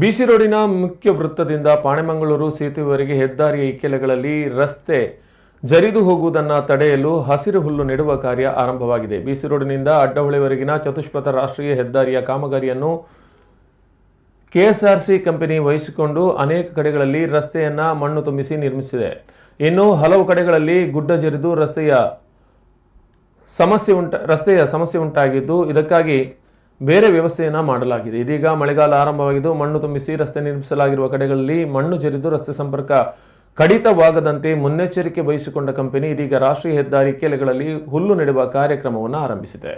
ಬಿಸಿ ರೋಡಿನ ಮುಖ್ಯ ವೃತ್ತದಿಂದ ಪಾಣೆಮಂಗಳೂರು ಸೇತುವೆವರೆಗೆ ಹೆದ್ದಾರಿಯ ಇಕ್ಕೆಲೆಗಳಲ್ಲಿ ರಸ್ತೆ ಜರಿದು ಹೋಗುವುದನ್ನು ತಡೆಯಲು ಹಸಿರು ಹುಲ್ಲು ನೆಡುವ ಕಾರ್ಯ ಆರಂಭವಾಗಿದೆ. ಬಿಸಿ ರೋಡಿನಿಂದ ಅಡ್ಡಹೊಳೆವರೆಗಿನ ಚತುಷ್ಪಥ ರಾಷ್ಟ್ರೀಯ ಹೆದ್ದಾರಿಯ ಕಾಮಗಾರಿಯನ್ನು ಕೆಎಸ್ಆರ್ಸಿ ಕಂಪನಿ ವಹಿಸಿಕೊಂಡು ಅನೇಕ ಕಡೆಗಳಲ್ಲಿ ರಸ್ತೆಯನ್ನು ಮಣ್ಣು ತುಂಬಿಸಿ ನಿರ್ಮಿಸಿದೆ. ಇನ್ನು ಹಲವು ಕಡೆಗಳಲ್ಲಿ ಗುಡ್ಡ ಜರಿದು ರಸ್ತೆಯ ಸಮಸ್ಯೆ ಉಂಟ, ರಸ್ತೆಯ ಸಮಸ್ಯೆ ಉಂಟಾಗಿದ್ದು ಇದಕ್ಕಾಗಿ ಬೇರೆ ವ್ಯವಸ್ಥೆಯನ್ನು ಮಾಡಲಾಗಿದೆ. ಇದೀಗ ಮಳೆಗಾಲ ಆರಂಭವಾಗಿದ್ದು ಮಣ್ಣು ತುಂಬಿಸಿ ರಸ್ತೆ ನಿರ್ಮಿಸಲಾಗಿರುವ ಕಡೆಗಳಲ್ಲಿ ಮಣ್ಣು ಜರಿದು ರಸ್ತೆ ಸಂಪರ್ಕ ಕಡಿತವಾಗದಂತೆ ಮುನ್ನೆಚ್ಚರಿಕೆ ವಹಿಸಿಕೊಂಡ ಕಂಪನಿ ಇದೀಗ ರಾಷ್ಟ್ರೀಯ ಹೆದ್ದಾರಿ ಕೆಲೆಗಳಲ್ಲಿ ಹುಲ್ಲು ನೆಡುವ ಕಾರ್ಯಕ್ರಮವನ್ನು ಆರಂಭಿಸಿದೆ.